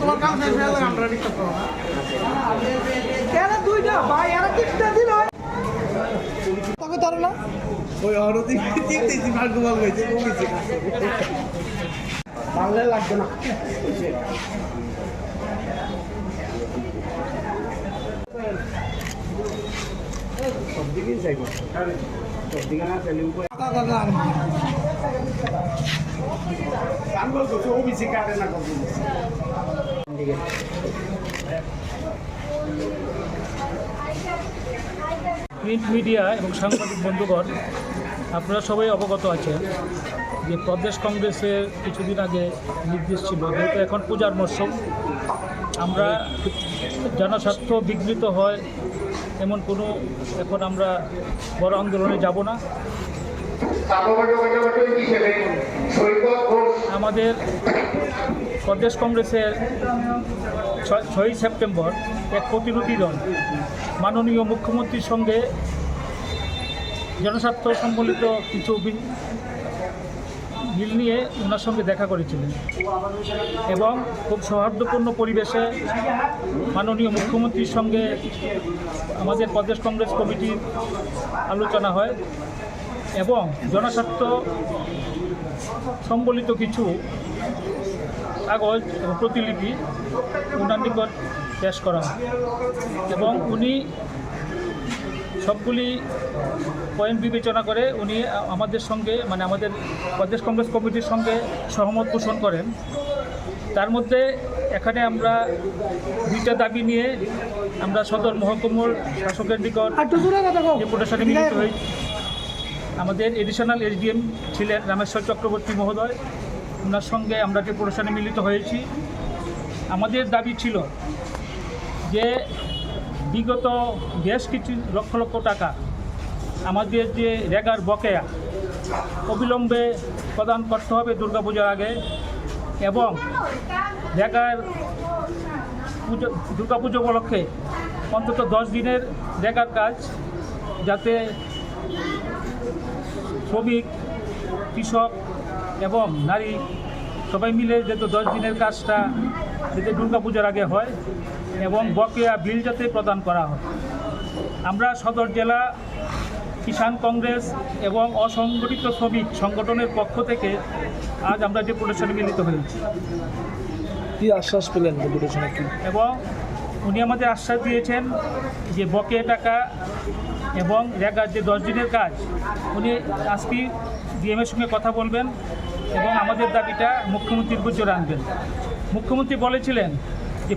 তোমার কাম শেষ হয়ে গেলে আমরা ডিস্টার্ব করব না। কেন দুইটা? ভাই এরা তিনটা দিল তোকে ধরো না। ওই অরতি চিনতেছি ভাগ্য ভালো হয়েছে কমেছে বাংলা লাগবে না। সব দিকেই চাইব। সব দিকে না চাইলে উপরে গান বলতো ওবিসি কাটে না কখন। প্রিন্ট মিডিয়া এবং সাংবাদিক বন্ধুগণ আপনারা সবাই অবগত আছেন যে প্রদেশ কংগ্রেসের কিছুদিন আগে নির্দেশ ছিল যেহেতু এখন পূজার মরশুম আমরা জনস্বার্থ বিঘ্নিত হয় এমন কোনো এখন আমরা বড় আন্দোলনে যাব না। প্রদেশ কংগ্রেসের ছয়- ছয়ই সেপ্টেম্বর এক প্রতিরোধী দল। মাননীয় মুখ্যমন্ত্রীর সঙ্গে জনস্বার্থ সম্বলিত কিছু বিল নিয়ে ওনার সঙ্গে দেখা করেছিলেন এবং খুব সৌহার্দ্যপূর্ণ পরিবেশে মাননীয় মুখ্যমন্ত্রীর সঙ্গে আমাদের প্রদেশ কংগ্রেস কমিটির আলোচনা হয় এবং জনস্বার্থ সম্বলিত কিছু কাগজ প্রতিলিপি ওনার নিকট পেশ করা হয়। এবং উনি সবগুলি পয়েন্ট বিবেচনা করে উনি আমাদের সঙ্গে মানে আমাদের প্রদেশ কংগ্রেস কমিটির সঙ্গে সহমত পোষণ করেন। তার মধ্যে এখানে আমরা দুইটা দাবি নিয়ে আমরা সদর মহকুমার শাসকের নিকট ডেপুটেশনে মিলিত হই। আমাদের এডিশনাল এসডিএম ছিলেন রামেশ্বর চক্রবর্তী মহোদয়, ওনার সঙ্গে আমরা ডেপুটেশনে মিলিত হয়েছি, আমাদের দাবি ছিল যে বিগত বেশ কিছু লক্ষ লক্ষ টাকা আমাদের যে রেগার বকেয়া অবিলম্বে প্রদান করতে হবে দুর্গাপূজার আগে এবং রেগার পুজো দুর্গাপুজো উপলক্ষে অন্তত দশ দিনের রেগার কাজ যাতে শ্রমিক কৃষক এবং নারী সবাই মিলে যাতে দশ দিনের কাজটা যাতে দুর্গাপূজার আগে হয় এবং বকেয়া বিল যাতে প্রদান করা হয়। আমরা সদর জেলা কিষাণ কংগ্রেস এবং অসংগঠিত শ্রমিক সংগঠনের পক্ষ থেকে আজ আমরা ডেপুটেশনে মিলিত হয়েছি। কি আশ্বাস পেলেন ডেপুটেশনে কি? এবং উনি আমাদের আশ্বাস দিয়েছেন যে বকেয়া টাকা এবং রেগার যে দশ দিনের কাজ, উনি আজকে ডিএমের সঙ্গে কথা বলবেন এবং আমাদের দাবিটা মুখ্যমন্ত্রীর গোচরে আনবেন। মুখ্যমন্ত্রী বলেছিলেন যে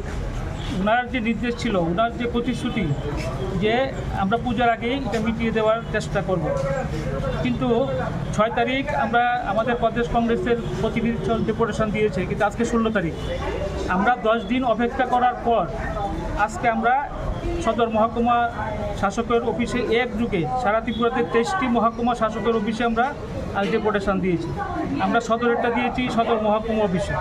ওনার যে নির্দেশ ছিল ওনার যে প্রতিশ্রুতি যে আমরা পূজার আগেই এটা মিটিয়ে দেওয়ার চেষ্টা করব। কিন্তু ছয় তারিখ আমরা আমাদের প্রদেশ কংগ্রেসের প্রতিনিধি ডেপুটেশন দিয়েছে, কিন্তু আজকে ষোলো তারিখ। আমরা দশ দিন অপেক্ষা করার পর আজকে আমরা সদর মহকুমা শাসকের অফিসে এক যুগে সারা ত্রিপুরাতে তেইশটি মহকুমা শাসকের অফিসে আমরা আজ ডেপুটেশন দিয়েছি। আমরা সদরেরটা দিয়েছি সদর মহকুমা অফিসে।